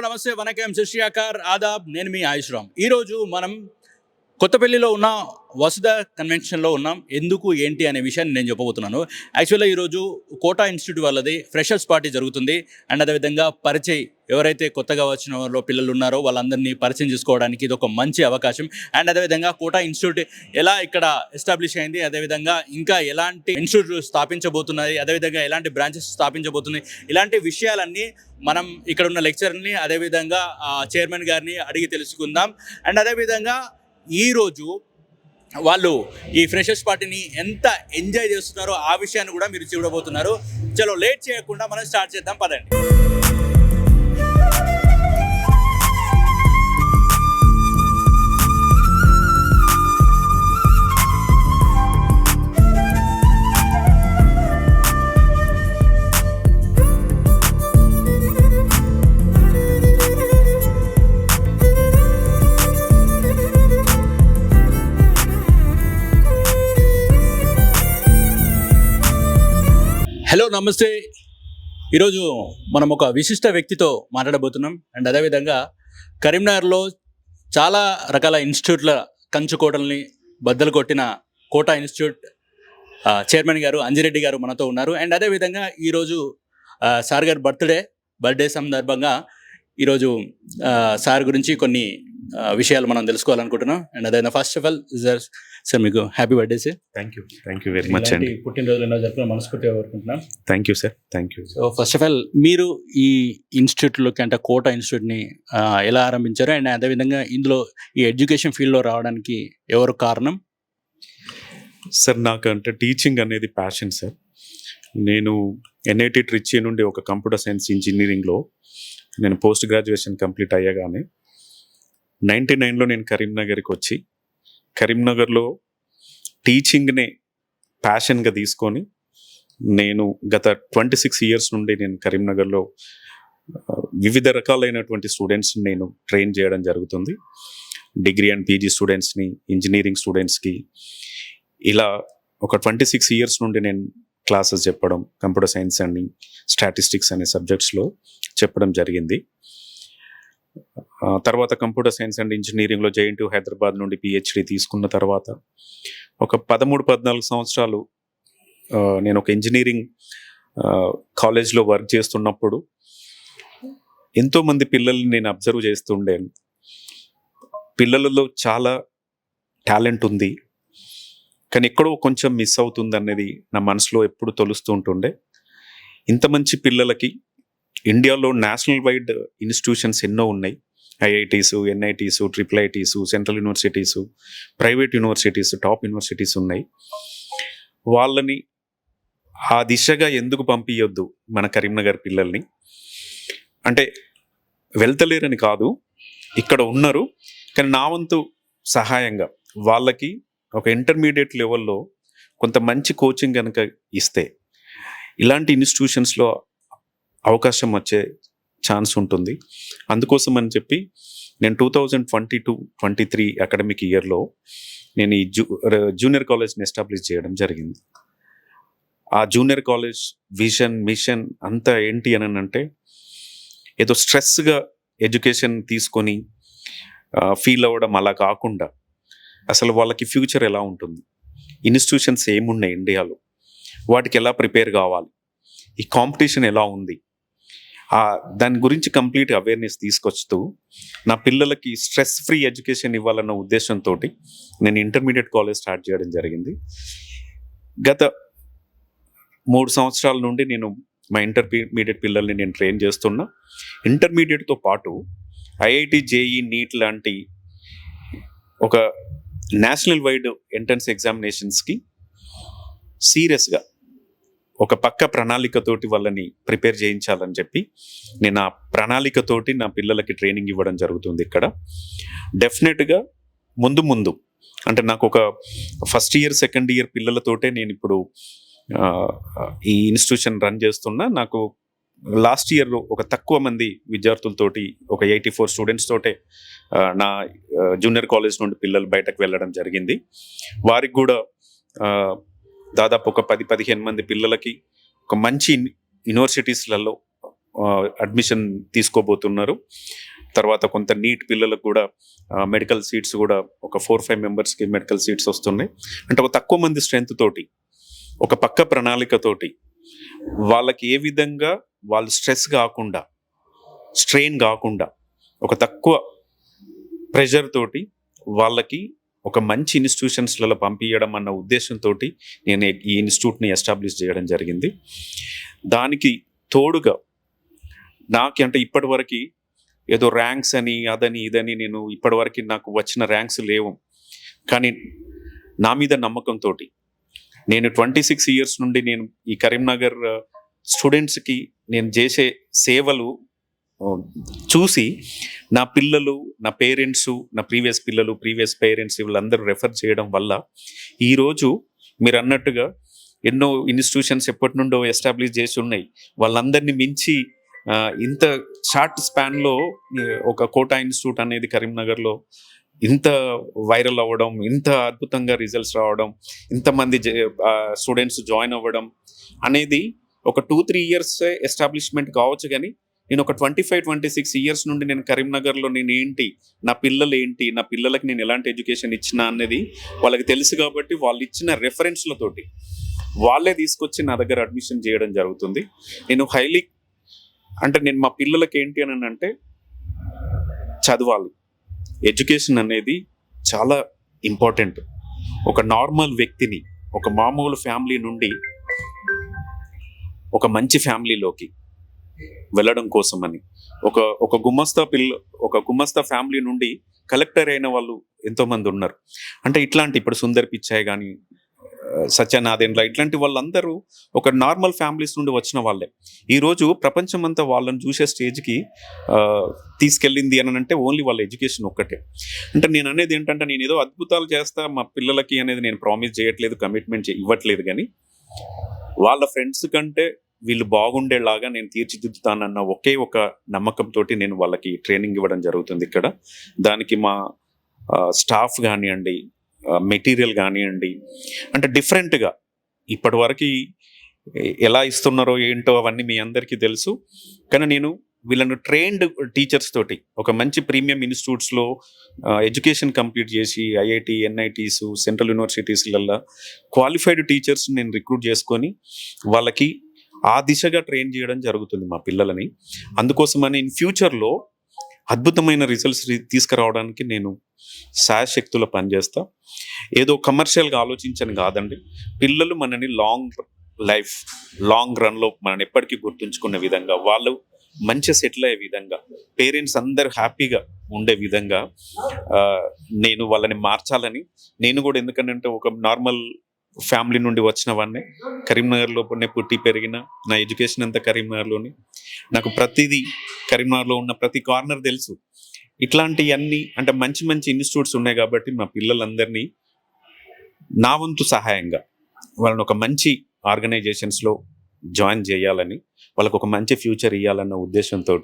Hello నమస్తే వనకం శిష్యాకార్ ఆదాబ్ నేను మీ ఆయుష్ రామ్ ఈరోజు మనం కొత్తపల్లిలో ఉన్న వసుధ కన్వెన్షన్లో ఉన్నాం. ఎందుకు ఏంటి అనే విషయాన్ని నేను చెప్పబోతున్నాను. యాక్చువల్గా ఈరోజు కోటా ఇన్స్టిట్యూట్ వాళ్ళది ఫ్రెషర్స్ పార్టీ జరుగుతుంది. అండ్ అదేవిధంగా పరిచయ్ ఎవరైతే కొత్తగా వచ్చిన వాళ్ళు పిల్లలు ఉన్నారో వాళ్ళందరినీ పరిచయం చేసుకోవడానికి ఇది ఒక మంచి అవకాశం. అండ్ అదేవిధంగా కోటా ఇన్స్టిట్యూట్ ఎలా ఇక్కడ ఎస్టాబ్లిష్ అయింది అదేవిధంగా ఇంకా ఎలాంటి ఇన్స్టిట్యూట్ స్థాపించబోతున్నాయి అదేవిధంగా ఎలాంటి బ్రాంచెస్ స్థాపించబోతున్నాయి ఇలాంటి విషయాలన్నీ మనం ఇక్కడ ఉన్న లెక్చర్ని అదేవిధంగా చైర్మన్ గారిని అడిగి తెలుసుకుందాం. అండ్ అదేవిధంగా ఈరోజు వాళ్ళు ఈ ఫ్రెషర్స్ పార్టీని ఎంత ఎంజాయ్ చేస్తున్నారో ఆ విషయాన్ని కూడా మీరు చూడబోతున్నారు. చలో లేట్ చేయకుండా మనం స్టార్ట్ చేద్దాం. పదండి. హలో నమస్తే. ఈరోజు మనం ఒక విశిష్ట వ్యక్తితో మాట్లాడబోతున్నాం. అండ్ అదేవిధంగా కరీంనగర్లో చాలా రకాల ఇన్స్టిట్యూట్ల కంచుకోటల్ని బద్దలు కొట్టిన కోటా ఇన్స్టిట్యూట్ చైర్మన్ గారు అంజిరెడ్డి గారు మనతో ఉన్నారు. అండ్ అదేవిధంగా ఈరోజు సార్ గారి బర్త్డే బర్త్డే సందర్భంగా ఈరోజు సార్ గురించి కొన్ని విషయాలు మనం తెలుసుకోవాలనుకుంటున్నాం. అండ్ అదేవిధంగా ఫస్ట్ ఆఫ్ ఆల్ సార్ మీకు happy birthday sir thank you thank you very much అండి పుట్టినరోజులు ఎన్నో జరుపుకుని మనస్ఫూర్తిగా కోరుకుంటున్నాం. Thank you sir thank you so first of all మీరు ఈ ఇన్స్టిట్యూట్లోకి అంటే కోట ఇన్స్టిట్యూట్ని ఎలా ఆరంభించారు? అండ్ అదేవిధంగా ఇందులో ఈ ఎడ్యుకేషన్ ఫీల్డ్లో రావడానికి ఎవరు కారణం? సార్ నాకు అంటే టీచింగ్ అనేది ప్యాషన్ సార్ నేను ఎన్ఐటి ట్రిచి నుండి ఒక కంప్యూటర్ సైన్స్ ఇంజనీరింగ్లో నేను పోస్ట్ గ్రాడ్యుయేషన్ కంప్లీట్ అయ్యగానే నైంటీ నైన్లో నేను కరీంనగర్కి వచ్చి కరీంనగర్లో టీచింగ్ని ప్యాషన్గా తీసుకొని నేను గత ట్వంటీ సిక్స్ ఇయర్స్ నుండి నేను కరీంనగర్లో వివిధ రకాలైనటువంటి స్టూడెంట్స్ని నేను ట్రైన్ చేయడం జరుగుతుంది. డిగ్రీ అండ్ పీజీ స్టూడెంట్స్ని ఇంజనీరింగ్ స్టూడెంట్స్కి ఇలా ఒక ట్వంటీ సిక్స్ ఇయర్స్ నుండి నేను క్లాసెస్ చెప్పడం కంప్యూటర్ సైన్స్ అని స్టాటిస్టిక్స్ అనే సబ్జెక్ట్స్లో చెప్పడం జరిగింది. తర్వాత కంప్యూటర్ సైన్స్ అండ్ ఇంజనీరింగ్లో జేఎన్టీ హైదరాబాద్ నుండి పిహెచ్డి తీసుకున్న తర్వాత ఒక పదమూడు పద్నాలుగు సంవత్సరాలు నేను ఒక ఇంజనీరింగ్ కాలేజ్లో వర్క్ చేస్తున్నప్పుడు ఎంతోమంది పిల్లల్ని నేను అబ్జర్వ్ చేస్తుండేను పిల్లలలో చాలా టాలెంట్ ఉంది. కానీ ఎక్కడో కొంచెం మిస్ అవుతుంది అనేది నా మనసులో ఎప్పుడు తొలుస్తూ ఉంటుండే. ఇంత మంచి పిల్లలకి ఇండియాలో నేషనల్ వైడ్ ఇన్స్టిట్యూషన్స్ ఎన్నో ఉన్నాయి. IITs NITs triple ITs central universities private universities top universities ఉన్నాయి. వాళ్ళని ఆ దిశగా ఎందుకు పంపించొద్దు మన కరీంనగర్ పిల్లల్ని? అంటే వెళ్తలేరని కాదు ఇక్కడ ఉన్నారు. కానీ నా వంతు సహాయంగా వాళ్ళకి ఒక ఇంటర్మీడియట్ లెవెల్లో కొంత మంచి కోచింగ్ కనుక ఇస్తే ఇలాంటి ఇన్స్టిట్యూషన్స్లో అవకాశం వచ్చే ఛాన్స్ ఉంటుంది. అందుకోసం అని చెప్పి నేను two thousand twenty two twenty three academic ఇయర్లో నేను ఈ జూ జూనియర్ కాలేజ్ని ఎస్టాబ్లిష్ చేయడం జరిగింది. ఆ జూనియర్ కాలేజ్ విజన్ మిషన్ అంతా ఏంటి అని అంటే ఏదో స్ట్రెస్గా ఎడ్యుకేషన్ తీసుకొని ఫీల్ అవ్వడం అలా కాకుండా అసలు వాళ్ళకి ఫ్యూచర్ ఎలా ఉంటుంది? ఇన్స్టిట్యూషన్స్ ఏమున్నాయి ఇండియాలో? వాటికి ఎలా ప్రిపేర్ కావాలి? ఈ కాంపిటీషన్ ఎలా ఉంది? ఆ దాని గురించి కంప్లీట్ అవేర్నెస్ తీసుకొస్తూ నా పిల్లలకి స్ట్రెస్ ఫ్రీ ఎడ్యుకేషన్ ఇవ్వాలన్న ఉద్దేశంతో నేను ఇంటర్మీడియట్ కాలేజ్ స్టార్ట్ చేయడం జరిగింది. గత మూడు సంవత్సరాల నుండి నేను మా ఇంటర్మీడియట్ పిల్లల్ని నేను ట్రైన్ చేస్తున్నా. ఇంటర్మీడియట్తో పాటు ఐఐటి జేఈ నీట్ లాంటి ఒక నేషనల్ వైడ్ ఎంట్రన్స్ ఎగ్జామినేషన్స్కి సీరియస్గా ఒక పక్క ప్రణాళికతోటి వాళ్ళని ప్రిపేర్ చేయించాలని చెప్పి నేను ఆ ప్రణాళికతోటి నా పిల్లలకి ట్రైనింగ్ ఇవ్వడం జరుగుతుంది ఇక్కడ. డెఫినెట్గా ముందు ముందు అంటే నాకు ఒక ఫస్ట్ ఇయర్ సెకండ్ ఇయర్ పిల్లలతోటే నేను ఇప్పుడు ఈ ఇన్స్టిట్యూషన్ రన్ చేస్తున్నా. నాకు లాస్ట్ ఇయర్లో ఒక తక్కువ మంది విద్యార్థులతోటి ఒక ఎయిటీ ఫోర్ స్టూడెంట్స్ తోటే నా జూనియర్ కాలేజ్ నుండి పిల్లలు బయటకు వెళ్ళడం జరిగింది. వారికి కూడా దాదాపు ఒక పది పదిహేను మంది పిల్లలకి ఒక మంచి యూనివర్సిటీస్లలో అడ్మిషన్ తీసుకోబోతున్నారు. తర్వాత కొంత నీట్ పిల్లలకు కూడా మెడికల్ సీట్స్ కూడా ఒక ఫోర్ ఫైవ్ మెంబర్స్కి మెడికల్ సీట్స్ వస్తున్నాయి. అంటే ఒక తక్కువ మంది స్ట్రెంత్ తోటి ఒక పక్క ప్రణాళికతోటి వాళ్ళకి ఏ విధంగా వాళ్ళు స్ట్రెస్ కాకుండా స్ట్రెయిన్ కాకుండా ఒక తక్కువ ప్రెషర్ తోటి వాళ్ళకి ఒక మంచి ఇన్స్టిట్యూషన్స్లలో పంపించడం అన్న ఉద్దేశంతో నేను ఈ ఇన్స్టిట్యూట్ని ఎస్టాబ్లిష్ చేయడం జరిగింది. దానికి తోడుగా నాకు అంటే ఇప్పటివరకు ఏదో ర్యాంక్స్ అని అదని ఇదని నేను ఇప్పటివరకు నాకు వచ్చిన ర్యాంక్స్ లేవు. కానీ నా మీద నమ్మకంతో నేను ట్వంటీ సిక్స్ ఇయర్స్ నుండి నేను ఈ కరీంనగర్ uh, స్టూడెంట్స్కి నేను చేసే సేవలు చూసి నా పిల్లలు నా పేరెంట్స్ నా ప్రీవియస్ పిల్లలు ప్రీవియస్ పేరెంట్స్ వీళ్ళందరూ రెఫర్ చేయడం వల్ల ఈరోజు మీరు అన్నట్టుగా ఎన్నో ఇన్స్టిట్యూషన్స్ ఎప్పటి నుండో ఎస్టాబ్లిష్ చేసి ఉన్నాయి. వాళ్ళందరినీ మించి ఇంత షార్ట్ స్పాన్లో ఒక కోటా ఇన్స్టిట్యూట్ అనేది కరీంనగర్లో ఇంత వైరల్ అవ్వడం ఇంత అద్భుతంగా రిజల్ట్స్ రావడం ఇంతమంది స్టూడెంట్స్ జాయిన్ అవ్వడం అనేది ఒక టూ త్రీ ఇయర్స్ ఎస్టాబ్లిష్మెంట్ కావచ్చు కానీ నేను ఒక twenty five twenty six years నుండి నేను కరీంనగర్లో నేను ఏంటి నా పిల్లలు ఏంటి నా పిల్లలకి నేను ఎలాంటి ఎడ్యుకేషన్ ఇచ్చినా అనేది వాళ్ళకి తెలుసు కాబట్టి వాళ్ళు ఇచ్చిన రెఫరెన్స్లతోటి వాళ్ళే తీసుకొచ్చి నా దగ్గర అడ్మిషన్ చేయడం జరుగుతుంది. నేను హైలీ అంటే నేను మా పిల్లలకి ఏంటి అని అంటే చదవాలి. ఎడ్యుకేషన్ అనేది చాలా ఇంపార్టెంట్ ఒక నార్మల్ వ్యక్తిని ఒక మామూలు ఫ్యామిలీ నుండి ఒక మంచి ఫ్యామిలీలోకి వెళ్ళడం కోసం అని ఒక ఒక గుమస్తా పిల్ల ఒక గుమస్తా ఫ్యామిలీ నుండి కలెక్టర్ అయిన వాళ్ళు ఎంతోమంది ఉన్నారు. అంటే ఇట్లాంటి ఇప్పుడు సుందర్ పిచ్చాయ్ కానీ సత్యనాథేంద్ర ఇట్లాంటి వాళ్ళందరూ ఒక నార్మల్ ఫ్యామిలీస్ నుండి వచ్చిన వాళ్ళే. ఈరోజు ప్రపంచం అంతా వాళ్ళని చూసే స్టేజ్కి తీసుకెళ్ళింది అని అంటే ఓన్లీ వాళ్ళ ఎడ్యుకేషన్ ఒక్కటే. అంటే నేను అనేది ఏంటంటే నేను ఏదో అద్భుతాలు చేస్తా మా పిల్లలకి అనేది నేను ప్రామిస్ చేయట్లేదు కమిట్మెంట్ ఇవ్వట్లేదు కానీ వాళ్ళ ఫ్రెండ్స్ కంటే వీళ్ళు బాగుండేలాగా నేను తీర్చిదిద్దుతానన్న ఒకే ఒక నమ్మకంతో నేను వాళ్ళకి ట్రైనింగ్ ఇవ్వడం జరుగుతుంది ఇక్కడ. దానికి మా స్టాఫ్ కానివ్వండి మెటీరియల్ కానివ్వండి అంటే డిఫరెంట్గా ఇప్పటివరకు ఎలా ఇస్తున్నారో ఏంటో అవన్నీ మీ అందరికీ తెలుసు. కానీ నేను వీళ్ళను ట్రైన్డ్ టీచర్స్ తోటి ఒక మంచి ప్రీమియం ఇన్స్టిట్యూట్స్లో ఎడ్యుకేషన్ కంప్లీట్ చేసి ఐఐటి ఎన్ఐటీస్ సెంట్రల్ యూనివర్సిటీస్లలో క్వాలిఫైడ్ టీచర్స్ నేను రిక్రూట్ చేసుకొని వాళ్ళకి ఆ దిశగా ట్రైన్ చేయడం జరుగుతుంది మా పిల్లలని. అందుకోసమని ఇన్ ఫ్యూచర్లో అద్భుతమైన రిజల్ట్స్ తీసుకురావడానికి నేను శాయశక్తుల పనిచేస్తా. ఏదో కమర్షియల్గా ఆలోచించని కాదండి. పిల్లలు మనని లాంగ్ లైఫ్ లాంగ్ రన్లో మనని ఎప్పటికీ గుర్తుంచుకునే విధంగా వాళ్ళు మంచి సెటిల్ అయ్యే విధంగా పేరెంట్స్ అందరు హ్యాపీగా ఉండే విధంగా నేను వాళ్ళని మార్చాలని నేను కూడా ఎందుకంటే ఒక నార్మల్ ఫ్యామిలీ నుండి వచ్చిన కరీంనగర్లోనే పుట్టి పెరిగిన నా ఎడ్యుకేషన్ అంతా కరీంనగర్లోని. నాకు ప్రతిదీ కరీంనగర్లో ఉన్న ప్రతి కార్నర్ తెలుసు. ఇట్లాంటివన్నీ అంటే మంచి మంచి ఇన్స్టిట్యూట్స్ ఉన్నాయి కాబట్టి మా పిల్లలందరినీ నా వంతు సహాయంగా వాళ్ళని ఒక మంచి ఆర్గనైజేషన్స్లో జాయిన్ చేయాలని వాళ్ళకు ఒక మంచి ఫ్యూచర్ ఇవ్వాలన్న ఉద్దేశంతో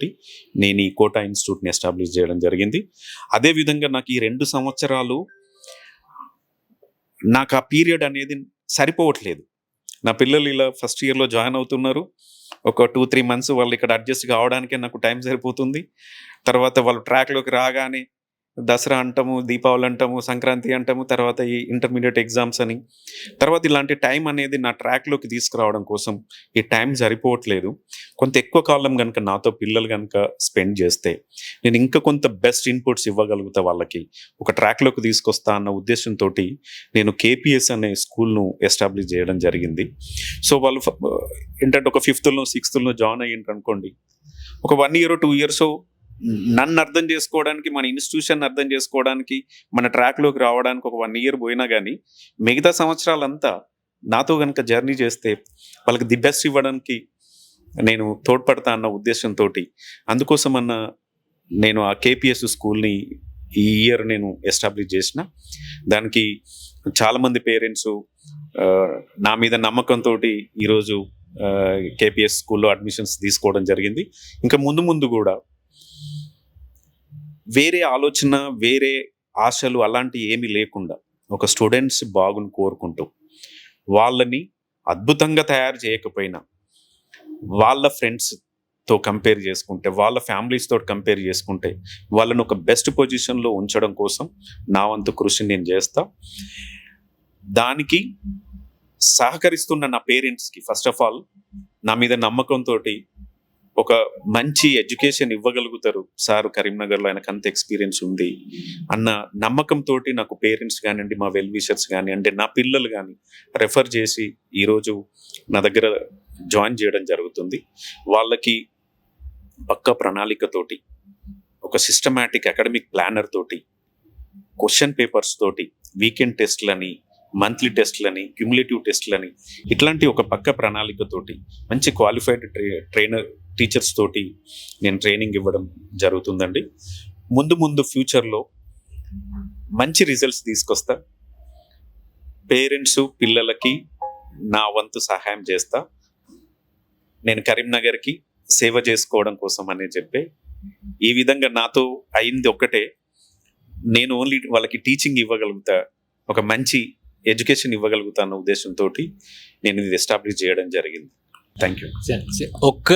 నేను ఈ కోటా ఇన్స్టిట్యూట్ని ఎస్టాబ్లిష్ చేయడం జరిగింది. అదేవిధంగా నాకు ఈ రెండు సంవత్సరాలు నాకు ఆ పీరియడ్ అనేది సరిపోవట్లేదు. నా పిల్లలు ఇలా ఫస్ట్ ఇయర్లో జాయిన్ అవుతున్నారు. ఒక టూ త్రీ మంత్స్ వాళ్ళు ఇక్కడ అడ్జస్ట్ కావడానికే నాకు టైం సరిపోతుంది. తర్వాత వాళ్ళు ట్రాక్లోకి రాగానే దసరా అంటాము దీపావళి అంటాము సంక్రాంతి అంటాము తర్వాత ఈ ఇంటర్మీడియట్ ఎగ్జామ్స్ అని. తర్వాత ఇలాంటి టైం అనేది నా ట్రాక్లోకి తీసుకురావడం కోసం ఈ టైం సరిపోవట్లేదు. కొంత ఎక్కువ కాలం కనుక నాతో పిల్లలు కనుక స్పెండ్ చేస్తే నేను ఇంకా కొంత బెస్ట్ ఇన్పుట్స్ ఇవ్వగలుగుతా వాళ్ళకి. ఒక ట్రాక్లోకి తీసుకొస్తా అన్న ఉద్దేశంతో నేను కేపీఎస్ అనే స్కూల్ను ఎస్టాబ్లిష్ చేయడం జరిగింది. సో వాళ్ళు ఏంటంటే ఒక ఫిఫ్త్లో సిక్స్త్లో జాయిన్ అయ్యిండ్రు అనుకోండి ఒక వన్ ఇయర్ టూ ఇయర్స్ నన్ను అర్థం చేసుకోవడానికి మన ఇన్స్టిట్యూషన్ అర్థం చేసుకోవడానికి మన ట్రాక్లోకి రావడానికి ఒక వన్ ఇయర్ పోయినా కానీ మిగతా సంవత్సరాలంతా నాతో కనుక జర్నీ చేస్తే వాళ్ళకి ది బెస్ట్ ఇవ్వడానికి నేను తోడ్పడతా అన్న ఉద్దేశంతో అందుకోసం అన్న నేను ఆ కేపిఎస్ స్కూల్ని ఈ ఇయర్ నేను ఎస్టాబ్లిష్ చేసిన. దానికి చాలామంది పేరెంట్స్ నా మీద నమ్మకంతో ఈరోజు కేపిఎస్ స్కూల్లో అడ్మిషన్స్ తీసుకోవడం జరిగింది. ఇంకా ముందు ముందు కూడా వేరే ఆలోచన వేరే ఆశలు అలాంటి ఏమీ లేకుండా ఒక స్టూడెంట్స్ బాగుని కోరుకుంటూ వాళ్ళని అద్భుతంగా తయారు చేయకపోయినా వాళ్ళ ఫ్రెండ్స్తో కంపేర్ చేసుకుంటే వాళ్ళ ఫ్యామిలీస్తో కంపేర్ చేసుకుంటే వాళ్ళని ఒక బెస్ట్ పొజిషన్లో ఉంచడం కోసం నా వంతు కృషి నేను చేస్తా. దానికి సహకరిస్తున్న నా పేరెంట్స్కి ఫస్ట్ ఆఫ్ ఆల్ నా మీద నమ్మకంతో ఒక మంచి ఎడ్యుకేషన్ ఇవ్వగలుగుతారు. సార్ కరీంనగర్లో ఆయనకు అంత ఎక్స్పీరియన్స్ ఉంది అన్న నమ్మకంతో నాకు పేరెంట్స్ కానివ్వండి మా వెల్ విషర్స్ అంటే నా పిల్లలు కానీ రెఫర్ చేసి ఈరోజు నా దగ్గర జాయిన్ చేయడం జరుగుతుంది. వాళ్ళకి పక్క ప్రణాళికతోటి ఒక సిస్టమాటిక్ అకాడమిక్ ప్లానర్ తోటి క్వశ్చన్ పేపర్స్ తోటి వీకెండ్ టెస్ట్లని మంత్లీ టెస్ట్లని క్యుములేటివ్ టెస్ట్లని ఇట్లాంటి ఒక పక్క ప్రణాళికతోటి మంచి క్వాలిఫైడ్ ట్రై ట్రైనర్ టీచర్స్ తోటి నేను ట్రైనింగ్ ఇవ్వడం జరుగుతుందండి. ముందు ముందు ఫ్యూచర్లో మంచి రిజల్ట్స్ తీసుకొస్తా. పేరెంట్స్ పిల్లలకి నా వంతు సహాయం చేస్తా. నేను కరీంనగర్కి సేవ చేసుకోవడం కోసం అని చెప్పి. ఈ విధంగా నాతో అయింది ఒక్కటే. నేను ఓన్లీ వాళ్ళకి టీచింగ్ ఇవ్వగలుగుతా. ఒక మంచి ఎడ్యుకేషన్ ఇవ్వగలుగుతా అన్న ఉద్దేశంతో నేను ఇది ఎస్టాబ్లిష్ చేయడం జరిగింది. థ్యాంక్ యూ ఒక్క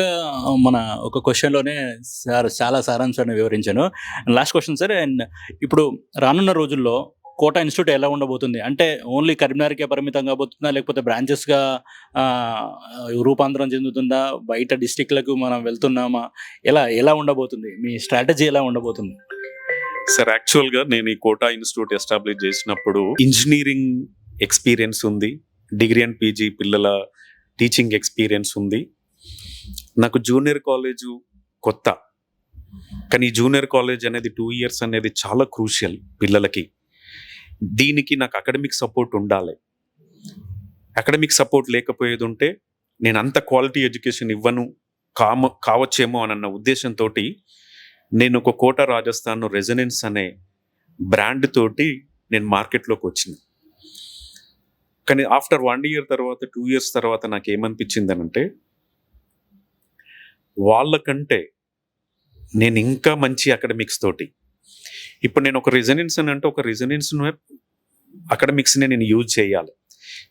మన ఒక క్వశ్చన్లోనే సార్ చాలా సారాంశాన్ని వివరించాను. లాస్ట్ క్వశ్చన్ సార్ అండ్ ఇప్పుడు రానున్న రోజుల్లో కోట ఇన్స్టిట్యూట్ ఎలా ఉండబోతుంది? అంటే ఓన్లీ కరీంనగర్కే పరిమితం కాబోతుందా లేకపోతే బ్రాంచెస్గా రూపాంతరం చెందుతుందా? బయట డిస్టిక్లకు మనం వెళ్తున్నామా? ఎలా ఎలా ఉండబోతుంది? మీ స్ట్రాటజీ ఎలా ఉండబోతుంది? సార్ యాక్చువల్గా నేను ఈ కోటా ఇన్స్టిట్యూట్ ఎస్టాబ్లిష్ చేసినప్పుడు ఇంజనీరింగ్ ఎక్స్పీరియన్స్ ఉంది. డిగ్రీ అండ్ పీజీ పిల్లల టీచింగ్ ఎక్స్పీరియన్స్ ఉంది. నాకు జూనియర్ కాలేజు కొత్త. కానీ జూనియర్ కాలేజ్ అనేది టూ ఇయర్స్ అనేది చాలా క్రూషియల్ పిల్లలకి. దీనికి నాకు అకాడమిక్ సపోర్ట్ ఉండాలి. అకాడమిక్ సపోర్ట్ లేకపోయేది ఉంటే నేను అంత క్వాలిటీ ఎడ్యుకేషన్ ఇవ్వను కామ కావచ్చేమో అన్న ఉద్దేశంతో నేను ఒక కోట రాజస్థాన్ రెజనెన్స్ అనే బ్రాండ్ తోటి నేను మార్కెట్లోకి వచ్చిన. కానీ ఆఫ్టర్ వన్ ఇయర్ తర్వాత టూ ఇయర్స్ తర్వాత నాకు ఏమనిపించింది అంటే వాళ్ళకంటే నేను ఇంకా మంచి అకాడమిక్స్ తోటి. ఇప్పుడు నేను ఒక రెజనెన్స్ అని అంటే ఒక రెజనెన్స్ అకాడమిక్స్ని నేను యూజ్ చేయాలి.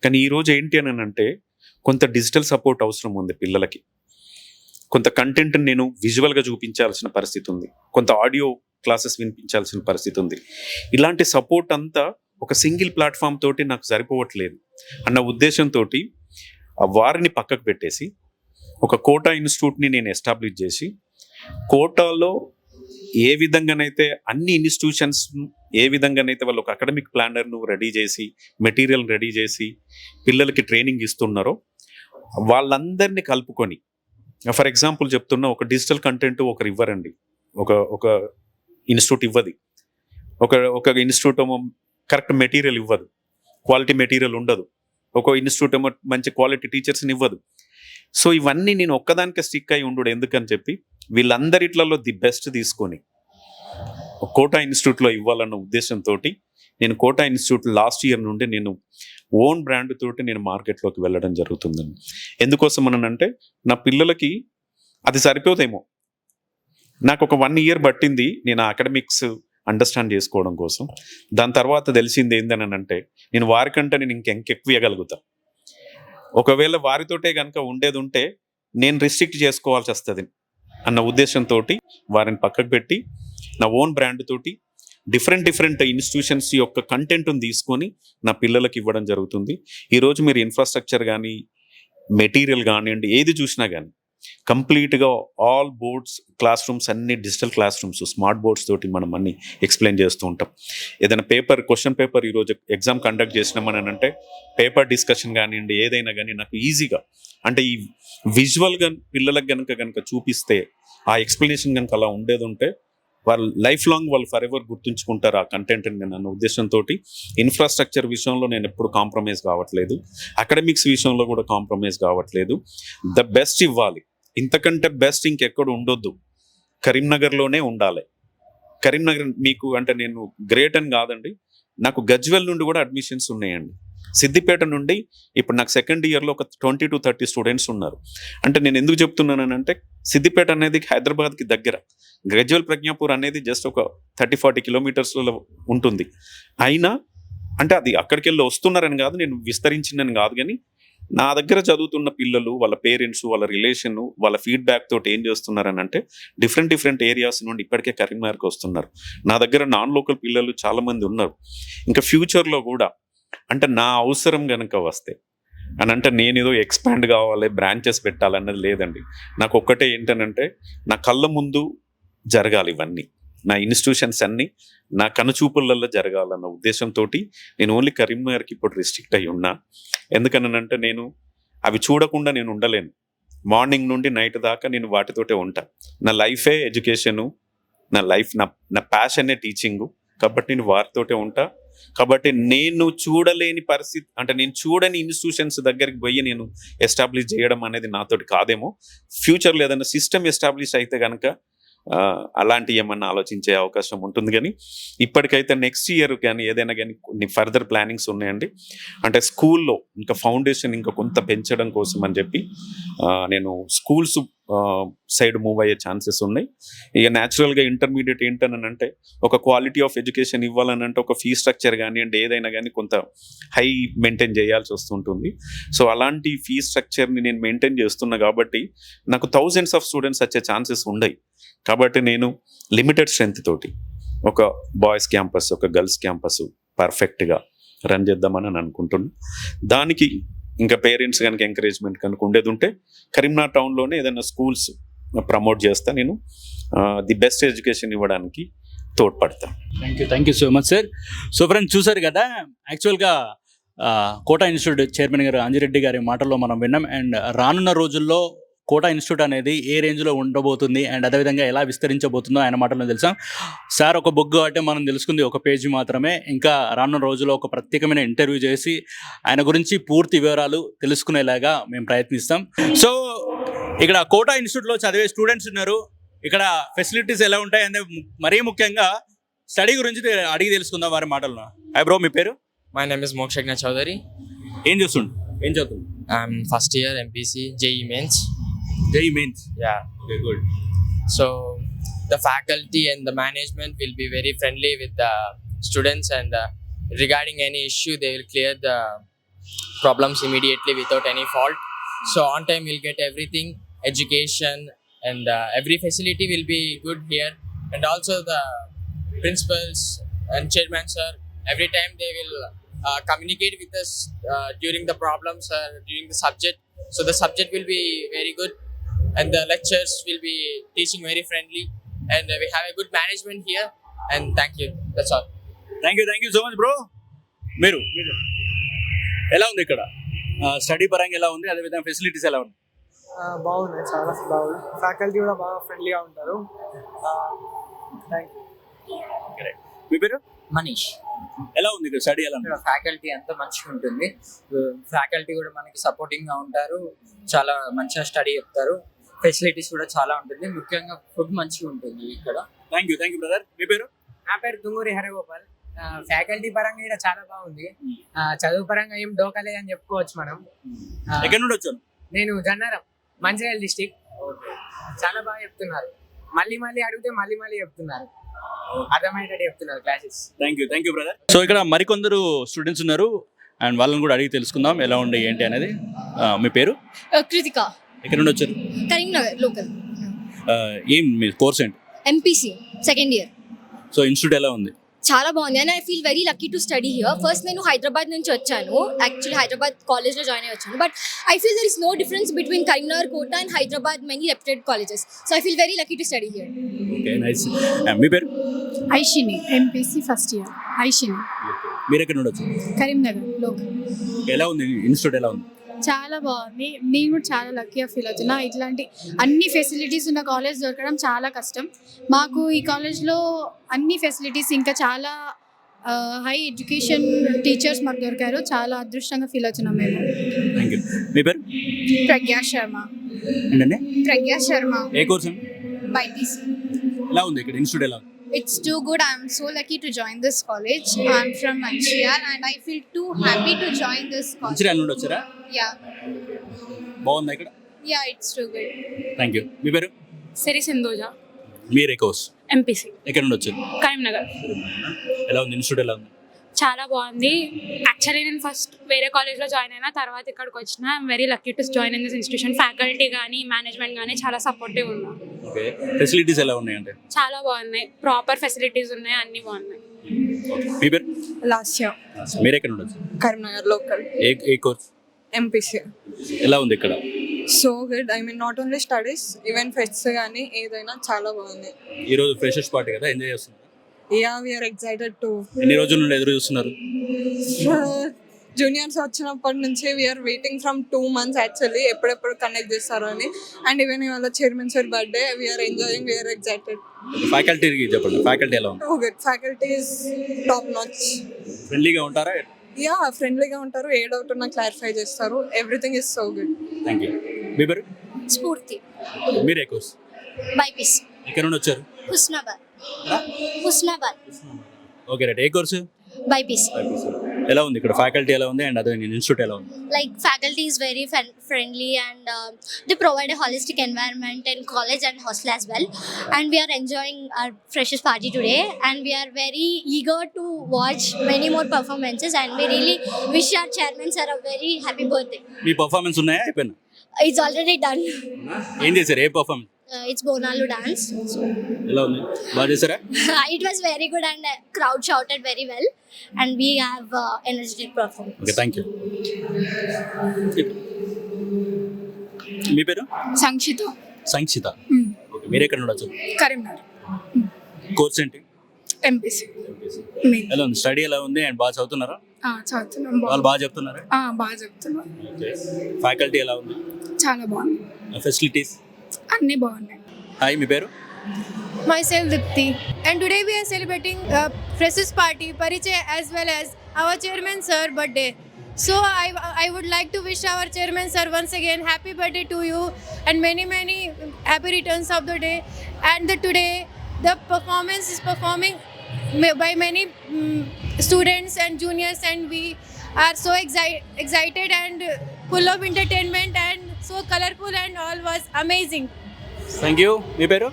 కానీ ఈరోజు ఏంటి అని అంటే కొంత డిజిటల్ సపోర్ట్ అవసరం ఉంది పిల్లలకి. కొంత కంటెంట్ నేను విజువల్గా చూపించాల్సిన పరిస్థితి ఉంది కొంత ఆడియో క్లాసెస్ వినిపించాల్సిన పరిస్థితి ఉంది ఇలాంటి సపోర్ట్ అంతా ఒక సింగిల్ ప్లాట్ఫామ్ తోటి నాకు సరిపోవట్లేదు అన్న ఉద్దేశంతో వారిని పక్కకు పెట్టేసి ఒక కోటా ఇన్స్టిట్యూట్ని నేను ఎస్టాబ్లిష్ చేసి కోటాలో ఏ విధంగానైతే అన్ని ఇన్స్టిట్యూషన్స్ ఏ విధంగానైతే వాళ్ళు ఒక అకాడమిక్ ప్లానర్ను రెడీ చేసి మెటీరియల్ రెడీ చేసి పిల్లలకి ట్రైనింగ్ ఇస్తున్నారో వాళ్ళందరినీ కలుపుకొని ఫర్ ఎగ్జాంపుల్ చెప్తున్నా ఒక డిజిటల్ కంటెంట్ ఒకరు ఇవ్వరండి. ఒక ఒక ఇన్స్టిట్యూట్ ఇవ్వది. ఒక ఒక ఇన్స్టిట్యూట్ కరెక్ట్ మెటీరియల్ ఇవ్వదు. క్వాలిటీ మెటీరియల్ ఉండదు. ఒక ఇన్స్టిట్యూట్ ఏమో మంచి క్వాలిటీ టీచర్స్ని ఇవ్వదు. సో ఇవన్నీ నేను ఒక్కదానికే స్టిక్ అయి ఉండు ఎందుకని చెప్పి వీళ్ళందరిట్లలో ది బెస్ట్ తీసుకొని కోటా ఇన్స్టిట్యూట్లో ఇవ్వాలన్న ఉద్దేశంతో నేను కోటా ఇన్స్టిట్యూట్ లాస్ట్ ఇయర్ నుండి నేను ఓన్ బ్రాండ్ తోటి నేను మార్కెట్లోకి వెళ్ళడం జరుగుతుందని ఎందుకోసం అనంటే నా పిల్లలకి అది సరిపోదేమో. నాకు ఒక వన్ ఇయర్ పట్టింది. నేను అకాడమిక్స్ అండర్స్టాండ్ చేసుకోవడం కోసం. దాని తర్వాత తెలిసింది ఏందని అంటే నేను వారికంటే నేను ఇంకెంకెక్కువ ఇవ్వగలుగుతా ఒకవేళ వారితోటే కనుక ఉండేది ఉంటే నేను రిస్ట్రిక్ట్ చేసుకోవాల్సి వస్తుంది అన్న ఉద్దేశంతో వారిని పక్కకు పెట్టి నా ఓన్ బ్రాండ్ తోటి డిఫరెంట్ డిఫరెంట్ ఇన్స్టిట్యూషన్స్ యొక్క కంటెంట్ని తీసుకొని నా పిల్లలకి ఇవ్వడం జరుగుతుంది. ఈరోజు మీరు ఇన్ఫ్రాస్ట్రక్చర్ కానీ మెటీరియల్ కానివ్వండి ఏది చూసినా కానీ కంప్లీట్గా ఆల్ బోర్డ్స్ క్లాస్ రూమ్స్ అన్ని digital class rooms smart boards తోటి మనం అన్ని ఎక్స్ప్లెయిన్ చేస్తూ ఉంటాం. ఏదైనా పేపర్ క్వశ్చన్ పేపర్ ఈరోజు ఎగ్జామ్ కండక్ట్ చేసినామని అంటే పేపర్ డిస్కషన్ కానివ్వండి ఏదైనా కానీ నాకు ఈజీగా అంటే ఈ విజువల్గా పిల్లలకు కనుక కనుక చూపిస్తే ఆ ఎక్స్ప్లెనేషన్ కనుక అలా ఉండేది ఉంటే వాళ్ళు లైఫ్ లాంగ్ వాళ్ళు ఫర్ ఎవర్ గుర్తుంచుకుంటారు ఆ కంటెంట్ నేను అన్న ఉద్దేశంతో ఇన్ఫ్రాస్ట్రక్చర్ విషయంలో నేను ఎప్పుడు కాంప్రమైజ్ కావట్లేదు. అకాడమిక్స్ విషయంలో కూడా కాంప్రమైజ్ కావట్లేదు. ద బెస్ట్ ఇవ్వాలి. ఇంతకంటే బెస్ట్ ఇంకెక్కడ ఉండొద్దు. కరీంనగర్లోనే ఉండాలి. కరీంనగర్ మీకు అంటే నేను గ్రేట్ అని కాదండి. నాకు గజ్వెల్ నుండి కూడా అడ్మిషన్స్ ఉన్నాయండి. సిద్దిపేట నుండి ఇప్పుడు నాకు సెకండ్ ఇయర్లో ఒక ట్వంటీ టు థర్టీ స్టూడెంట్స్ ఉన్నారు. అంటే నేను ఎందుకు చెప్తున్నానంటే సిద్దిపేట అనేది హైదరాబాద్కి దగ్గర. గ్రెడ్యువల్ ప్రజ్ఞాపూర్ అనేది జస్ట్ ఒక థర్టీ ఫార్టీ కిలోమీటర్స్లో ఉంటుంది. అయినా అంటే అది అక్కడికి వెళ్ళి వస్తున్నారని కాదు నేను విస్తరించిందని కాదు కానీ నా దగ్గర చదువుతున్న పిల్లలు వాళ్ళ పేరెంట్స్ వాళ్ళ రిలేషన్ వాళ్ళ ఫీడ్బ్యాక్ తోటి ఏం చేస్తున్నారని అంటే డిఫరెంట్ డిఫరెంట్ ఏరియాస్ నుండి ఇప్పటికే కరీంనగర్కి వస్తున్నారు. నా దగ్గర నాన్ లోకల్ పిల్లలు చాలామంది ఉన్నారు. ఇంకా ఫ్యూచర్లో కూడా అంటే నా అవసరం కనుక వస్తే అని అంటే నేను ఏదో ఎక్స్పాండ్ కావాలి బ్రాంచెస్ పెట్టాలన్నది లేదండి. నాకు ఒక్కటే ఏంటనంటే నా కళ్ళ ముందు జరగాలి ఇవన్నీ. నా ఇన్స్టిట్యూషన్స్ అన్నీ నా కనుచూపులలో జరగాలన్న ఉద్దేశంతో నేను ఓన్లీ కరీంనగర్కి ఇప్పుడు రిస్ట్రిక్ట్ అయి ఉన్నా ఎందుకనంటే నేను అవి చూడకుండా నేను ఉండలేను. మార్నింగ్ నుండి నైట్ దాకా నేను వాటితోటే ఉంటా. నా లైఫే ఎడ్యుకేషను నా లైఫ్ నా నా ప్యాషనే టీచింగు. కాబట్టి నేను వారితోటే ఉంటా. కాబట్టి నేను చూడలేని పరిస్థితి అంటే నేను చూడని ఇన్స్టిట్యూషన్స్ దగ్గరికి పోయి నేను ఎస్టాబ్లిష్ చేయడం అనేది నాతోటి కాదేమో. ఫ్యూచర్లో ఏదైనా సిస్టమ్ ఎస్టాబ్లిష్ అయితే కనుక అలాంటి ఏమన్నా ఆలోచించే అవకాశం ఉంటుంది కానీ ఇప్పటికైతే నెక్స్ట్ ఇయర్ కానీ ఏదైనా కానీ కొన్ని ఫర్దర్ ప్లానింగ్స్ ఉన్నాయండి. అంటే స్కూల్లో ఇంకా ఫౌండేషన్ ఇంకా కొంత పెంచడం కోసం అని చెప్పి నేను స్కూల్స్ సైడ్ మూవ్ అయ్యే ఛాన్సెస్ ఉన్నాయి. ఇక న్యాచురల్గా ఇంటర్మీడియట్ ఏంటని అంటే ఒక క్వాలిటీ ఆఫ్ ఎడ్యుకేషన్ ఇవ్వాలని అంటే ఒక ఫీ స్ట్రక్చర్ కానివ్వండి ఏదైనా కానీ కొంత హై మెయింటైన్ చేయాల్సి వస్తుంటుంది. సో అలాంటి ఫీ స్ట్రక్చర్ని నేను మెయింటైన్ చేస్తున్నా కాబట్టి నాకు థౌజండ్స్ ఆఫ్ స్టూడెంట్స్ వచ్చే ఛాన్సెస్ ఉన్నాయి. కాబట్టి నేను లిమిటెడ్ స్ట్రెంత్ తోటి ఒక బాయ్స్ క్యాంపస్ ఒక గర్ల్స్ క్యాంపస్ పర్ఫెక్ట్గా రన్ చేద్దామని అని అనుకుంటున్నాను దానికి ఇంకా పేరెంట్స్ కనుక ఎంకరేజ్మెంట్ కనుక ఉండేది ఉంటే కరీంనగర్ టౌన్లోనే ఏదైనా స్కూల్స్ ప్రమోట్ చేస్తా నేను ది బెస్ట్ ఎడ్యుకేషన్ ఇవ్వడానికి తోడ్పడతాను thank you thank you so much sir so friends చూసారు కదా యాక్చువల్గా కోట కోటా ఇన్స్టిట్యూట్ చైర్మన్ గారు అంజిరెడ్డి గారి మాటల్లో మనం విన్నాం. అండ్ రానున్న రోజుల్లో కోటా ఇన్స్టిట్యూట్ అనేది ఏ రేంజ్లో ఉండబోతుంది అండ్ అదేవిధంగా ఎలా విస్తరించబోతుందో ఆయన మాటల్లో తెలుసాం? సార్ ఒక బుక్ అంటే మనం తెలుసుకుంది ఒక పేజీ మాత్రమే. ఇంకా రానున్న రోజుల్లో ఒక ప్రత్యేకమైన ఇంటర్వ్యూ చేసి ఆయన గురించి పూర్తి వివరాలు తెలుసుకునేలాగా మేము ప్రయత్నిస్తాం. సో ఇక్కడ కోటా ఇన్స్టిట్యూట్లో చదివే స్టూడెంట్స్ ఉన్నారు. ఇక్కడ ఫెసిలిటీస్ ఎలా ఉంటాయి అంటే మరీ ముఖ్యంగా స్టడీ గురించి అడిగి తెలుసుకుందాం వారి మాటల్లో. హాయ్ బ్రో మీ పేరు? My name is Mokshagna Chaudhary. ఏం చేస్తుండు? ఏం చదువుతుంది I'm first year MPC JE JEE means? Yeah. Okay, good. So the faculty and the management will be very friendly with the students and uh, regarding any issue, they will clear the problems immediately without any fault. So on time, we'll get everything, education and uh, every facility will be good here. And also the principals and chairman, sir, every time they will uh, communicate with us uh, during the problems or during the subject. So the subject will be very good and the lectures will be teaching very friendly. And uh, we have a good management here. And thank you. That's all. Thank you thank you so much bro మీరు మీరు ఎలా ఉంది ఇక్కడ? Study పరంగా ఎలా ఉంది? అదేవిధంగా facilities ఎలా ఉంది బాగున్నాయి చాలా బాగుంది ఫ్యాకల్టీ కూడా బాగా ఫ్రెండ్లీగా ఉంటారు. థ్యాంక్ యూ మీ పేరు? మనీష్. ఎలా ఉంది ఇక్కడ స్టడీ ఎలా ఉంది? ఫ్యాకల్టీ అంతా మంచిగా ఉంటుంది. ఫ్యాకల్టీ కూడా మనకి సపోర్టింగ్గా ఉంటారు. చాలా మంచిగా స్టడీ చెప్తారు. ఫెసిలిటీస్ కూడా చాలా ఉంటుంది. ముఖ్యంగా ఫుడ్ మంచిగా ఉంటుంది ఇక్కడ. Thank you thank you brother మీ పేరు? నా పేరు తుంగూరి హరిగోపాల్. ఫ్యాకల్టీ పరంగా ఇక్కడ చాలా బాగుంది. ఆ, చదువు పరంగా ఏం డోకలేదని చెప్పుకోవచ్చు మనం. ఆ, ఎక్కడి నుండి వచ్చాను నేను జన్నారం మంచిర్యాల డిస్టిక్ చాలా బాగా చెప్తున్నారు. మళ్ళీ మళ్ళీ అడిగితే మళ్ళీ మళ్ళీ చెప్తున్నారు. అర్థమయ్యేటట్టు చెప్తున్నారు classes thank you thank you brother so ఇక్కడ మరికొందరు స్టూడెంట్స్ ఉన్నారు. అండ్ వాళ్ళని కూడా అడిగి తెలుసుకుందాం ఎలా ఉండే ఏంటి అనేది. మీ పేరు? Uh, కృతిక ఎక్కడి నుండి వచ్చారు? కరీంనగర్ లోకల్. ఏం మీ కోర్స్ ఏంటి? MPC second year so institute ఎలా ఉంది? చాలా బాగుంది. And I feel very lucky to study here first నేను హైదరాబాద్ నుంచి వచ్చాను. యాక్చువల్లీ హైదరాబాద్ కాలేజ్లో జాయిన్ అయ్యి వచ్చాను. But I feel there is no difference between Karimnagar Kota and Hyderabad many reputed colleges so I feel very lucky to study here okay nice మీ పేరు? Aishini MPC first year Aishini మీరు ఎక్కడ నుండి వచ్చారు Karimnagar local ఎలా ఉంది? Institute ఎలా ఉంది? చాలా బాగుంది. నేను కూడా చాలా లక్కీగా ఫీల్ అవుతున్నా. ఇట్లాంటి అన్ని ఫెసిలిటీస్ ఉన్న కాలేజ్ దొరకడం చాలా కష్టం. మాకు ఈ కాలేజ్లో అన్ని ఫెసిలిటీస్ ఇంకా చాలా హై ఎడ్యుకేషన్ టీచర్స్ మాకు దొరికారు. చాలా అదృష్టంగా ఫీల్ అవుతున్నాం మేము. థ్యాంక్ యూ మీ పేరు? ప్రజ్ఞా శర్మ. ఏంటండి? ప్రజ్ఞా శర్మ. ఏ కోర్స్? బైపీసీ. ఎలా ఉంది ఇక్కడ? ఇన్స్టిట్యూట్ ఎలా ఉంది? It's too good. I'm so lucky to join this college. I'm from Manchiyal and I feel too happy to join this college. Mancherial నుండి వచ్చారా Yeah, బాగుందా ఇక్కడ yeah, it's too good. Thank you మీ పేరు సిరి సింధూజ మీరే కోర్స్ ఎంపీసీ ఎక్కడ నుండి వచ్చారు కరీంనగర్ ఎలా ఉంది ఇన్స్టిట్యూట్ ఎలా ఉంది చాలా బాగుంది. యాక్చువల్లీ నేను ఫస్ట్ వేరే కాలేజ్లో జాయిన్ అయినా తర్వాత ఇక్కడికి వచ్చిన I'm very lucky to join in this institution faculty కానీ మేనేజ్మెంట్ కానీ చాలా సపోర్టివ్ ఉన్నారు ఓకే. ఫెసిలిటీస్ ఎలా ఉన్నాయంటే చాలా బాగున్నాయి. ప్రాపర్ ఫెసిలిటీస్ ఉన్నాయి అన్నీ బాగున్నాయి. మీ పేరు? లాస్ట్ ఇయర్ మీరు ఎక్కడ వచ్చారు కరీంనగర్ లోకల్. ఏ ఏ కోర్స్? ఎంపీసీ ఎలా ఉంది ఇక్కడ? So good I mean not only studies even fests కానీ ఏదైనా చాలా బాగుంది. ఈరోజు ఫ్రెషర్స్ పార్టీ కదా ఎంజాయ్ చేస్తున్నారు. యా వీఆర్ ఎక్సైటెడ్ టు ఎన్ని రోజుల నుండి ఎదురు చూస్తున్నారు? జూనియర్స్ వచ్చినప్పటి నుంచి we're waiting from two months actually ఎప్పుడెప్పుడు కండక్ట్ చేస్తారు అని. అండ్ ఈవెన్ ఇవాళ chairman sir birthday we're enjoying we're excited ఫ్యాకల్టీకి చెప్పండి ఫ్యాకల్టీ ఎలా ఉంది too good faculties top notch ఫ్రెండ్లీగా ఉంటారా? యా ఫ్రెండ్లీగా ఉంటారు ఏ డౌట్ ఉన్నా క్లారిఫై చేస్తారు. Everything is so good thank you మీ పేరు? స్ఫూర్తి మీరే కోర్స్ బైపీస్ ఎక్కడ నుండి వచ్చారు? హుస్నాబాద్. హుస్నాబాద్ ఓకే రైట్ ఏ కోర్సు బైపీసీ ఎలా ఉంది ఇక్కడ ఫ్యాకల్టీ ఎలా ఉంది అండ్ అదే ఇన్స్టిట్యూట్ ఎలా ఉంది friendly and um they provide a holistic environment in college and hostel as well and we are enjoying our freshers party today and we are very eager to watch many more performances and we really wish our chairman sir a very happy birthday మీ performance ఉన్నాయా అయిపోయినా it's already done ఏం చేశారు ఏ performance bonalu dance. So, ఎలా ఉంది? బాగా చేశారా? very good and uh, crowd shouted very well. And we have uh, energetic performance. Okay thank you మీ పేరు? సంక్షిత. సంక్షిత. ఓకే మీరు ఎక్కడ నుండి వచ్చారు కరీంనగర్ కోర్స్ ఏంటి? ఎంపీసీ ఎలా ఉంది? స్టడీ ఎలా ఉంది? అండ్ బాగా చదువుతున్నారా? చదువుతున్నాం. వాళ్ళు బాగా చెప్తున్నారా? బాగా చెప్తున్నాం ఫ్యాకల్టీ ఎలా ఉంది? చాలా బాగుంది. ఫెసిలిటీస్ అన్నీ బాగున్నాయి హాయ్ మీ పేరు myself Dipti and today we are celebrating uh, freshers party Parichay as well as our chairman sir birthday so I, I would like to wish our chairman sir once again happy birthday to you and many many happy returns of the day and the today the performance is performing ma- by many mm, students and juniors and we are so exci- excited and full of entertainment and so colorful and all was amazing. Thank you మీ పేరు?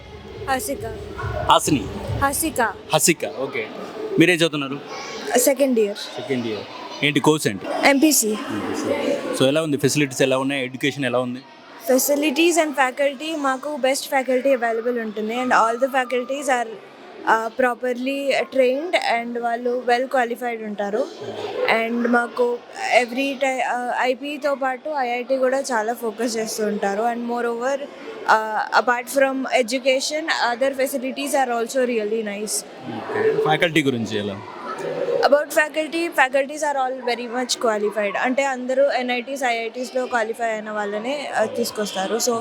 Hasika. Hasini. Hasika. Hasika okay. మీరేం చదువుతున్నారు? Second year second year ఏంటి course ఏంటి? MPC so ఎలా ఉంది? Facilities ఎలా ఉన్నాయి? ఎడ్యుకేషన్ ఎలా ఉంది? ఫెసిలిటీస్ అండ్ ఫ్యాకల్టీ మాకు బెస్ట్ ఫ్యాకల్టీ అవైలబుల్ ఉంటుంది. And all the faculties are properly trained and వాళ్ళు వెల్ క్వాలిఫైడ్ ఉంటారు. అండ్ మాకు ఎవ్రీ టై ఐపీతో పాటు ఐఐటి కూడా చాలా ఫోకస్ చేస్తూ ఉంటారు. And more over apart from education other facilities are also really nice faculty గురించి ఎలా? About faculty faculties are all very much qualified అంటే అందరూ ఎన్ఐటీస్ ఐఐటీస్లో క్వాలిఫై అయిన వాళ్ళనే తీసుకొస్తారు. So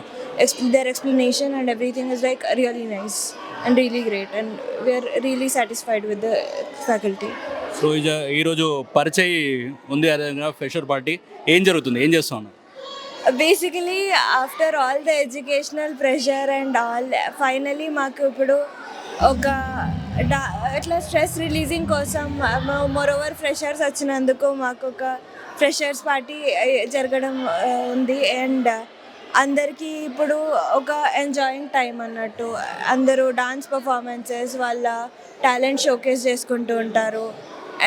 ఎక్స్ప్ల their explanation and everything is like really nice and really great and we're really satisfied with the faculty so ఈరోజు పరిచయ్ ఉంది అదేవిధంగా ఫ్రెషర్ పార్టీ ఏం జరుగుతుంది? ఏం చేస్తా ఉన్నారు? Basically after all the educational pressure and all finally మాకు ఇప్పుడు ఒక డా ఇట్లా స్ట్రెస్ రిలీజింగ్ కోసం మోర్ ఓవర్ ఫ్రెషర్స్ వచ్చినందుకు మాకు ఒక ఫ్రెషర్స్ పార్టీ జరగడం ఆ, ఉంది. అండ్ అందరికీ ఇప్పుడు ఒక ఎంజాయింగ్ టైం అన్నట్టు. అందరూ డాన్స్ పర్ఫార్మెన్సెస్ వాళ్ళ టాలెంట్ షోకేస్ చేసుకుంటూ ఉంటారు.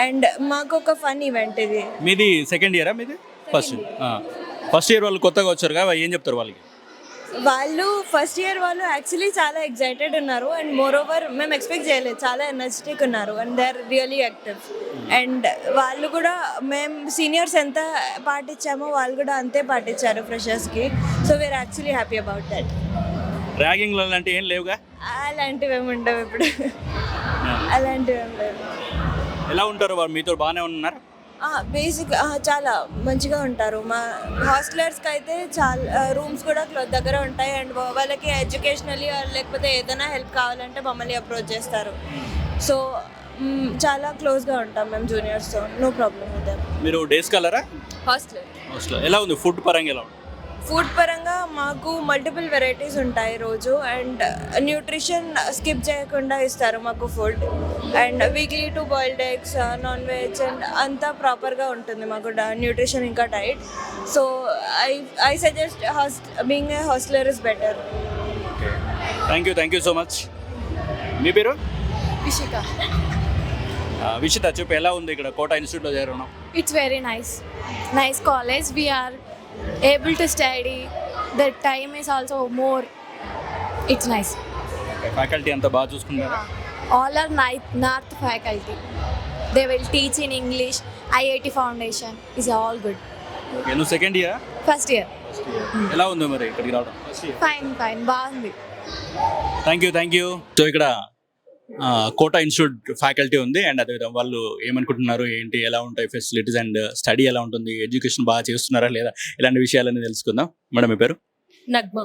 అండ్ మాకు ఒక ఫన్ ఈవెంట్ ఇది. మీది సెకండ్ ఇయరా మీది? ఫస్ట్ ఫస్ట్ ఇయర్ వాళ్ళు కొత్తగా వచ్చారు కదా ఏం చెప్తారు వాళ్ళకి? వాళ్ళు ఫస్ట్ ఇయర్ వాళ్ళు యాక్చువల్లీ చాలా ఎక్సైటెడ్ ఉన్నారు అండ్ మోర్ ఓవర్ మేము ఎక్స్పెక్ట్ చేయలేదు. చాలా ఎనర్జెటిక్ ఉన్నారు and they are really active and వాళ్ళు కూడా మేము సీనియర్స్ ఎంత పాటించామో వాళ్ళు కూడా అంతే పాటించారు ఫ్రెషర్స్కి so we're actually happy about that ragging అంటే ఏం లేవుగా? అలాంటివి ఏమి ఉండవు ఇప్పుడు. అలాంటివి ఏమి లేవు. ఎలా ఉంటారు వారు? మీతో బాగానే ఉన్నారు? బేసిక్ చాలా మంచిగా ఉంటారు. మా హాస్టలర్స్కి అయితే చాలా రూమ్స్ కూడా క్లో- దగ్గర ఉంటాయి. అండ్ వాళ్ళకి ఎడ్యుకేషనల్లీ లేకపోతే ఏదైనా హెల్ప్ కావాలంటే మమ్మల్ని అప్రోచ్ చేస్తారు. సో చాలా క్లోజ్గా ఉంటాం మేము జూనియర్స్తో నో ప్రాబ్లమ్ విత్ మీరు డేస్ కలరా హాస్టలర్ ఎలా ఉంది? ఫుడ్ పరంగా ఎలా ఉంది? ఫుడ్ పరంగా మాకు మల్టిపుల్ వెరైటీస్ ఉంటాయి రోజు అండ్ న్యూట్రిషన్ స్కిప్ చేయకుండా ఇస్తారు మాకు food and weekly two boiled eggs non veg and అంతా ప్రాపర్గా ఉంటుంది మాకు న్యూట్రిషన్ ఇంకా diet so I I suggest host being a hosteler is better thank you thank you so much మీ పేరు? Vishika. ఆ, విషిత చెప్పు ఎలా ఉంది ఇక్కడ కోట ఇన్స్టిట్యూట్లో It's very nice. Nice college. We are able to study. The time is also more. It's nice. Faculty అంతా బాగా చూసుకుంటారా All are ni- North faculty. They will teach in English. IIT Foundation is all good. Okay నువ్వు second year First year. ఎలా ఉంది మరి ఇక్కడికి రావడం Fine, fine. బాగుంది thank you thank you so ఇక్కడ కోట ఇన్స్టిట్యూట్ ఫ్యాకల్టీ ఉంది అండ్ అదేవిధంగా వాళ్ళు ఏమనుకుంటున్నారు ఏంటి ఎలా ఉంటాయి ఫెసిలిటీస్ అండ్ స్టడీ ఎలా ఉంటుంది ఎడ్యుకేషన్ బాగా చేస్తున్నారా లేదా ఇలాంటి విషయాలన్నీ తెలుసుకుందాం. మేడం మీ పేరు? నగ్మ.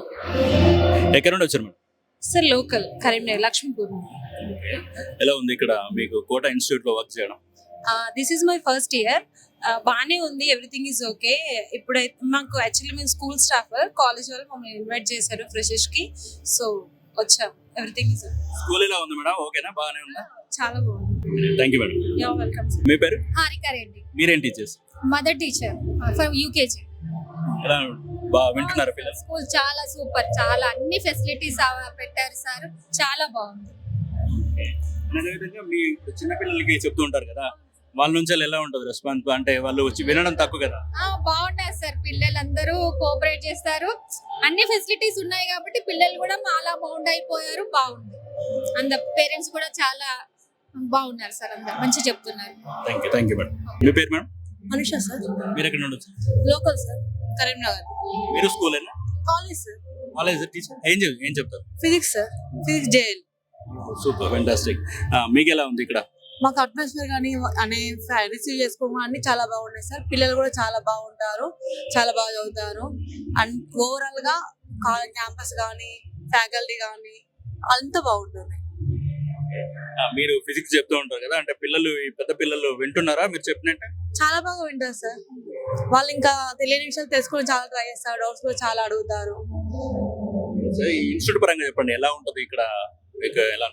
ఎక్కడ నుండి వచ్చారు madam? Sir local Karimnagar Laxmipur ఎలా ఉంది ఇక్కడ మీకు కోట ఇన్స్టిట్యూట్లో వర్క్ చేయడం? This is my first year బాగానే ఉంది ఎవ్రీథింగ్ ఈజ్ ఓకే ఇప్పుడైతే మాకు యాక్చువల్లీ మేము స్కూల్ స్టాఫ్ కాలేజ్ వాళ్ళు మమ్మల్ని ఇన్వైట్ చేశారు ఫ్రెషర్స్కి. సో వచ్చాం. ఎవ్రీథింగ్ ఈజ్ స్కూల్ ఎలా ఉంది మేడం? ఓకేనా బాగానే ఉందా? చాలా బాగుంది. Thank you madam your welcome sir మీ పేరు? హారిక రెడ్డి. మీరేం teachers mother teacher for UKG ఎలా బాగా వింటున్నారు పిల్లలు? స్కూల్ చాలా సూపర్ చాలా అన్ని ఫెసిలిటీస్ పెట్టారు సార్ చాలా బాగుంది. అదేవిధంగా మీ చిన్న పిల్లలకి చెప్తూ ఉంటారు కదా వాళ్ళ నుంచి ఎలా ఉంటుంది రెస్పాన్స్ అంటే వాళ్ళు వచ్చి వినడం తక్కువ కదా. బాగున్నారు సార్. పిల్లలందరూ కోఆపరేట్ చేస్తారు. అన్ని ఫెసిలిటీస్ ఉన్నాయి కాబట్టి పిల్లలు కూడా చాలా బౌండ్ అయిపోయారు బాగుంది. అంద పేరెంట్స్ కూడా చాలా బాగున్నారు సార్ అందరు. మంచిగా చెప్తున్నారు. Thank you thank you madam మీ పేరు మేడం అనుష సార్. మీరు ఎక్కడ నుండి వచ్చారు లోకల్ సార్. కరీంనగర్. మీరు స్కూల్ అయినా కాలేజ్ సార్. College teacher? ఏం చెప్ ఏం చెప్తారు? Physics sir. Physics JL. Super fantastic మీకు ఎలా ఉంది ఇక్కడ? మాకు అట్మాస్ఫియర్ కానీ అనే రిసీవ్ చేసుకోవడం అన్ని చాలా బాగున్నాయి సార్. పిల్లలు కూడా చాలా బాగుంటారు చాలా బాగా చదువుతారు. అండ్ ఓవరాల్గా క్యాంపస్ కానీ ఫ్యాకల్టీ కానీ అంతా బాగుంటుంది. మీరు ఫిజిక్స్ చెప్తూ ఉంటారు కదా అంటే పిల్లలు ఈ పెద్ద పిల్లలు వింటున్నారా మీరు చెప్పినట్టే? చాలా బాగా వింటారు సార్. వాళ్ళు ఇంకా తెలియని విషయాలు తెలుసుకొని చాలా ట్రై చేస్తారు డౌట్స్ కూడా చాలా అడుగుతారు. ఇన్స్టిట్యూట్ పరంగా చెప్పండి ఎలా ఉంటుంది ఇక్కడ? మీకు ఎలా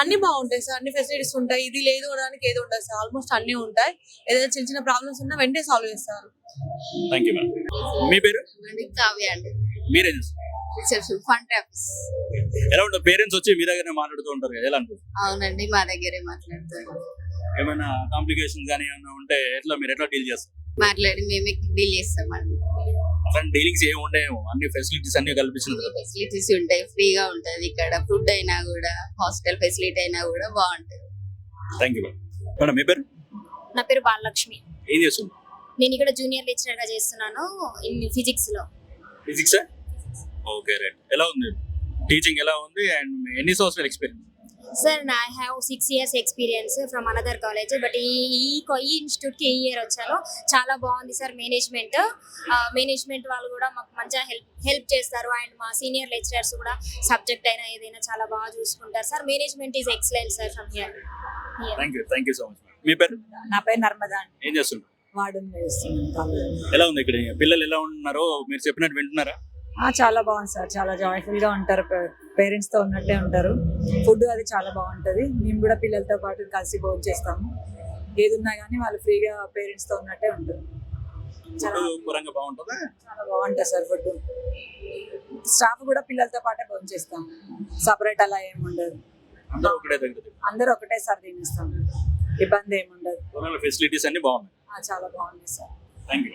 అన్ని బాగుంటాయి సార్ అన్ని ఫెసిలిటీస్ ఉంటాయి. ఇది లేదు అనడానికి ఏది ఉండదు సార్. ఆల్మోస్ట్ అన్ని ఉంటాయి. ఏదైనా చిన్న చిన్న ప్రాబ్లమ్స్ ఉన్నా వెంటనే సాల్వ్ చేస్తారు. థ్యాంక్ యూ మీ పేరు? కావ్య అండి. మీరేం చేస్తారు రిసెప్షన్ ఫండ్ ఆఫీస్ ఎలా ఉంటుంది పేరెంట్స్ వచ్చి మీ దగ్గరనే మాట్లాడుతూ ఉంటారు కదా ఎలా ఉంటుంది అవునండి మా దగ్గరే మాట్లాడతారు ఏమైనా కాంప్లికేషన్స్ కానీ ఏమైనా ఉంటే ఎట్లా మీరు ఎట్లా డీల్ చేస్తారు? మాట్లాడి మేమే డీల్ చేస్తామండి. అట్లాంటి డీలింగ్స్ ఏమి ఉండేమో అన్ని ఫెసిలిటీస్ అన్ని కల్పించిన ఫెసిలిటీస్ ఉంటాయి. ఫ్రీగా ఉంటది ఇక్కడ. ఫుడ్ అయినా కూడా హాస్టల్ ఫెసిలిటీ అయినా కూడా బాగుంటది. థ్యాంక్ యూ మేడం మీ పేరు? నా పేరు బాలలక్ష్మి. ఏం చేస్తుంది నేను ఇక్కడ జూనియర్ లెక్చరర్గా చేస్తున్నాను ఇన్ ఫిజిక్స్లో. ఫిజిక్స్ ఓకే రైట్ ఎలా ఉంది? టీచింగ్ ఎలా ఉంది? అండ్ ఎన్ని సంవత్సరాల experience sir I have six years experience from another college but ఈ ఈ ఇన్స్టిట్యూట్కి ఈ ఇయర్ వచ్చాను. చాలా బాగుంది సార్ మేనేజ్మెంట్ మేనేజ్మెంట్ వాళ్ళు కూడా మాకు మంచిగా హెల్ప్ హెల్ప్ చేస్తారు. అండ్ మా సీనియర్ లెక్చరర్స్ కూడా సబ్జెక్ట్ అయినా ఏదైనా చాలా బాగా చూసుకుంటారు. Sir management is excellent sir from here thank you thank you so much మీ పేరు? నా పేరు నర్మదా ఏం చేస్తున్నారు? ఎలా ఉంది ఇక్కడ? పిల్లలు ఎలా ఉంటున్నారో మీరు చెప్పినట్టు వింటున్నారా? చాలా బాగుంది సార్ చాలా జాయ్ఫుల్గా ఉంటారు పేరెంట్స్తో ఉన్నట్టే ఉంటారు. ఫుడ్ అది చాలా బాగుంటది. మేము కూడా పిల్లలతో పాటు కలిసి భోజనం చేస్తాము. ఏది ఉన్నా కానీ వాళ్ళు ఫ్రీగా పేరెంట్స్తో ఉన్నట్టే ఉంటారు. చాలా బాగుంటుందా? చాలా బాగుంటుంది సార్ ఫుడ్. స్టాఫ్ కూడా పిల్లలతో పాటే భోజనం చేస్తాం సపరేట్ అలా ఏమి ఉండదు. అందరూ ఒకటే ఒకటేసారి తినేస్తాం ఇబ్బంది ఏమి ఉండదు. ఫెసిలిటీస్ అన్ని బాగున్నాయి. చాలా బాగుంది సార్. Thank you